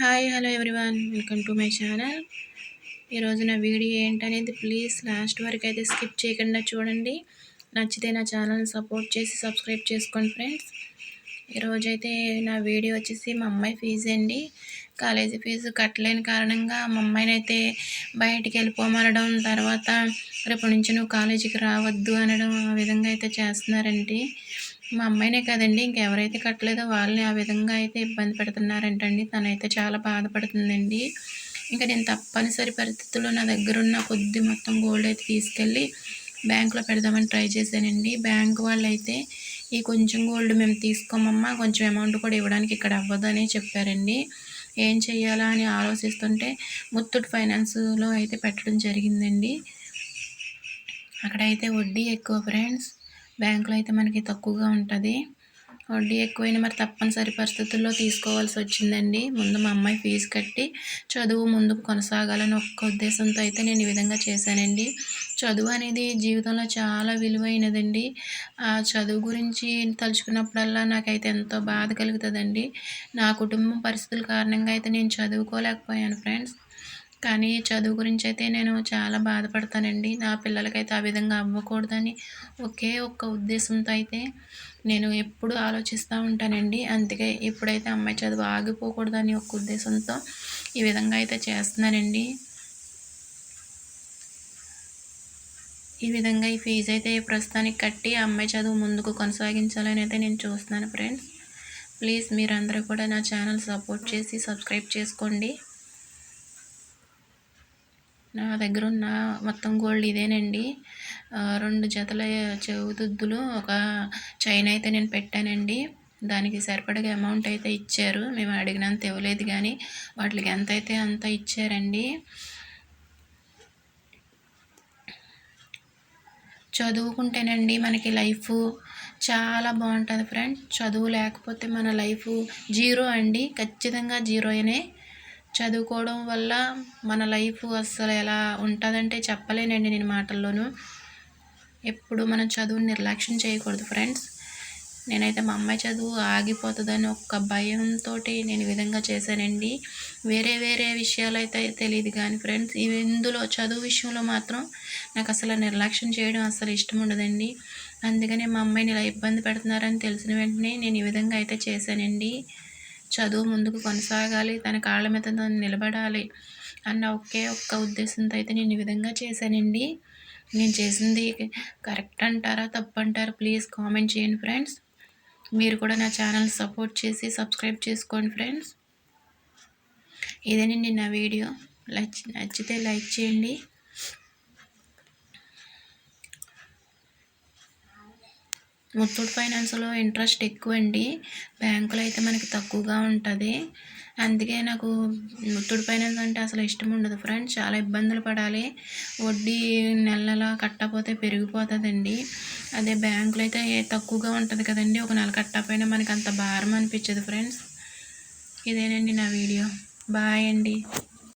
Hi hello everyone welcome to my channel ఈరోజు నా video ఏంటనేది ప్లీజ్ లాస్ట్ వరకు అయితే స్కిప్ చేయకుండా చూడండి. నచ్చితే నా ఛానల్ని సపోర్ట్ చేసి సబ్స్క్రైబ్ చేసుకోండి ఫ్రెండ్స్ ఈరోజైతే నా వీడియో వచ్చేసి మా అమ్మాయి ఫీజు అండి. కాలేజీ ఫీజు కట్టలేని కారణంగా మా అమ్మాయిని అయితే బయటికి వెళ్ళిపోమనడం తర్వాత రేపటి నుంచి నువ్వు కాలేజీకి రావద్దు అనడం ఆ విధంగా అయితే చేస్తున్నారండి. మా అమ్మాయినే కదండి ఇంకెవరైతే కట్టలేదో వాళ్ళని ఆ విధంగా అయితే ఇబ్బంది పెడుతున్నారంటండి. తనైతే చాలా బాధపడుతుందండి. ఇంకా నేను తప్పనిసరి పరిస్థితుల్లో నా దగ్గర ఉన్న కొద్ది మొత్తం గోల్డ్ అయితే తీసుకెళ్ళి బ్యాంకులో పెడదామని ట్రై చేశానండి. బ్యాంక్ వాళ్ళు అయితే ఈ కొంచెం గోల్డ్ మేము తీసుకోమమ్మా కొంచెం అమౌంట్ కూడా ఇవ్వడానికి ఇక్కడ అవ్వదని చెప్పారండి. ఏం చేయాలా అని ఆలోచిస్తుంటే ముత్తూట్ ఫైనాన్స్లో అయితే పెట్టడం జరిగిందండి. అక్కడైతే వడ్డీ ఎక్కువ ఫ్రెండ్స్ బ్యాంకులో అయితే మనకి తక్కువగా ఉంటుంది. వడ్డీ ఎక్కువైనా మరి తప్పనిసరి పరిస్థితుల్లో తీసుకోవాల్సి వచ్చిందండి. ముందు మా అమ్మాయి ఫీజు కట్టి చదువు ముందుకు కొనసాగాలని ఒక్క ఉద్దేశంతో అయితే నేను ఈ విధంగా చేశానండి. చదువు అనేది జీవితంలో చాలా విలువైనదండి. ఆ చదువు గురించి తలుచుకున్నప్పుడల్లా నాకైతే ఎంతో బాధ కలుగుతుందండి. నా కుటుంబం పరిస్థితుల కారణంగా అయితే నేను చదువుకోలేకపోయాను ఫ్రెండ్స్. కానీ చదువు గురించి అయితే నేను చాలా బాధపడతానండి. నా పిల్లలకైతే ఆ విధంగా అవ్వకూడదని ఒకే ఒక్క ఉద్దేశంతో అయితే నేను ఎప్పుడు ఆలోచిస్తూ ఉంటానండి. అందుకే ఇప్పుడైతే అమ్మాయి చదువు ఆగిపోకూడదని ఒక ఉద్దేశంతో ఈ విధంగా అయితే చేస్తున్నానండి. ఈ విధంగా ఈ ఫీజు అయితే ప్రస్తుతానికి కట్టి అమ్మాయి చదువు ముందుకు కొనసాగించాలని అయితే నేను చూస్తున్నాను ఫ్రెండ్స్. ప్లీజ్ మీరందరూ కూడా నా ఛానల్ సపోర్ట్ చేసి సబ్స్క్రైబ్ చేసుకోండి. నా దగ్గర ఉన్న మొత్తం గోల్డ్ ఇదేనండి. రెండు జతల చెవుదుద్దులు ఒక చైన్ అయితే నేను పెట్టానండి. దానికి సరిపడగా అమౌంట్ అయితే ఇచ్చారు. మేము అడిగినంత ఇవ్వలేదు కానీ వాటికి ఎంత అయితే అంత ఇచ్చారండి. చదువుకుంటేనండి మనకి లైఫ్ చాలా బాగుంటుంది ఫ్రెండ్ చదువు లేకపోతే మన లైఫ్ జీరో అండి. ఖచ్చితంగా జీరోనే చదువుకోవడం వల్ల మన లైఫ్ అస్సలు ఎలా ఉంటుందంటే చెప్పలేనండి నేను మాటల్లోనూ. ఎప్పుడు మనం చదువుని నిర్లక్ష్యం చేయకూడదు ఫ్రెండ్స్. నేనైతే మా అమ్మాయి చదువు ఆగిపోతుందని ఒక్క భయంతో నేను ఈ విధంగా చేశానండి. వేరే వేరే విషయాలు అయితే తెలియదు కానీ ఫ్రెండ్స్ ఇందులో చదువు విషయంలో మాత్రం నాకు అసలు నిర్లక్ష్యం చేయడం అసలు ఇష్టం ఉండదండి. అందుకనే మా అమ్మాయిని ఇలా ఇబ్బంది పెడుతున్నారని తెలిసిన వెంటనే నేను ఈ విధంగా అయితే చేశానండి. చదువు ముందుకు కొనసాగాలి తన కాళ్ళ మీద తను నిలబడాలి అన్న ఒకే ఒక్క ఉద్దేశంతో అయితే నేను ఈ విధంగా చేశానండి. నేను చేసింది కరెక్ట్ అంటారా తప్పు అంటారా ప్లీజ్ కామెంట్ చేయండి ఫ్రెండ్స్. మీరు కూడా నా ఛానల్ సపోర్ట్ చేసి సబ్స్క్రైబ్ చేసుకోండి ఫ్రెండ్స్. ఇదేనండి నా వీడియో. నచ్చితే లైక్ చేయండి. ముత్తూట్ ఫైనాన్స్లో ఇంట్రెస్ట్ ఎక్కువ అండి బ్యాంకులో అయితే మనకి తక్కువగా ఉంటుంది. అందుకే నాకు ముత్తూట్ ఫైనాన్స్ అంటే అసలు ఇష్టం ఉండదు ఫ్రెండ్స్. చాలా ఇబ్బందులు పడాలి. వడ్డీ నెల నెల కట్టకపోతే పెరిగిపోతుందండి. అదే బ్యాంకులో అయితే తక్కువగా ఉంటుంది కదండి. ఒక నెల కట్టకపోయినా మనకి అంత భారం అనిపించదు ఫ్రెండ్స్. ఇదేనండి నా వీడియో. బాయ్ అండి.